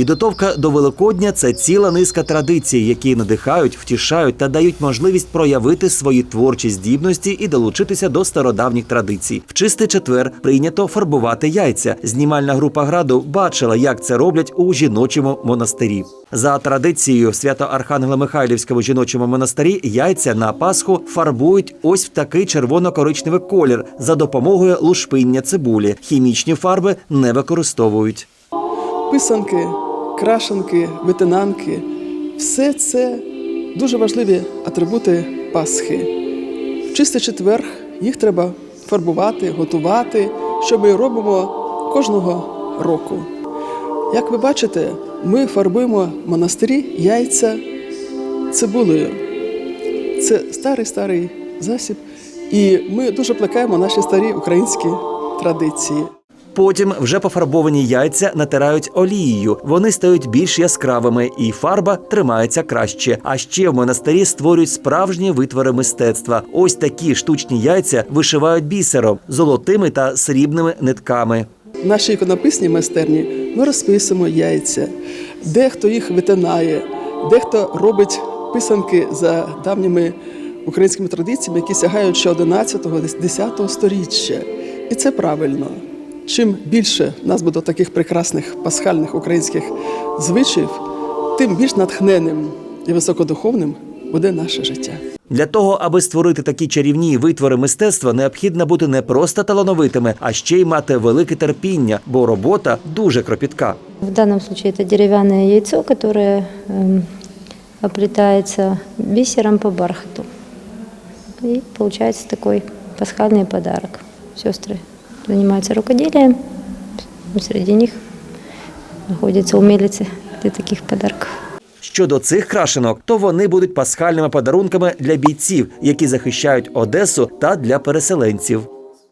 Підготовка до Великодня це ціла низка традицій, які надихають, втішають та дають можливість проявити свої творчі здібності і долучитися до стародавніх традицій. В чистий четвер прийнято фарбувати яйця. Знімальна група граду бачила, як це роблять у жіночому монастирі. За традицією, в свято-Архангело-Михайлівському жіночому монастирі яйця на Пасху фарбують ось в такий червоно-коричневий колір за допомогою лушпиння цибулі. Хімічні фарби не використовують. писанки, крашенки, витинанки все це дуже важливі атрибути Пасхи. В чистий четвер їх треба фарбувати, готувати, що ми робимо кожного року. Як ви бачите, ми фарбуємо монастирі яйця цибулею. Це старий старий засіб, і ми дуже плекаємо наші старі українські традиції. Потім вже пофарбовані яйця натирають олією. Вони стають більш яскравими, і фарба тримається краще. А ще в монастирі створюють справжні витвори мистецтва. Ось такі штучні яйця вишивають бісером, золотими та срібними нитками. В нашій іконописній майстерні ми розписуємо яйця, дехто їх витинає, дехто робить писанки за давніми українськими традиціями, які сягають ще 11-10 сторіччя. І це правильно. Чим більше в нас буде таких прекрасних пасхальних українських звичаїв, тим більш натхненним і високодуховним буде наше життя. Для того, аби створити такі чарівні витвори мистецтва, необхідно бути не просто талановитими, а ще й мати велике терпіння, бо робота дуже кропітка. В данном случае это деревянное яйцо, которое эм, оплетается бисером по бархату. И получается такой пасхальный подарок. Сестры занимаются рукоделием. Среди них находятся умелицы для таких подарков. Щодо цих крашенок, то вони будуть пасхальними подарунками для бійців, які захищають Одесу та для переселенців.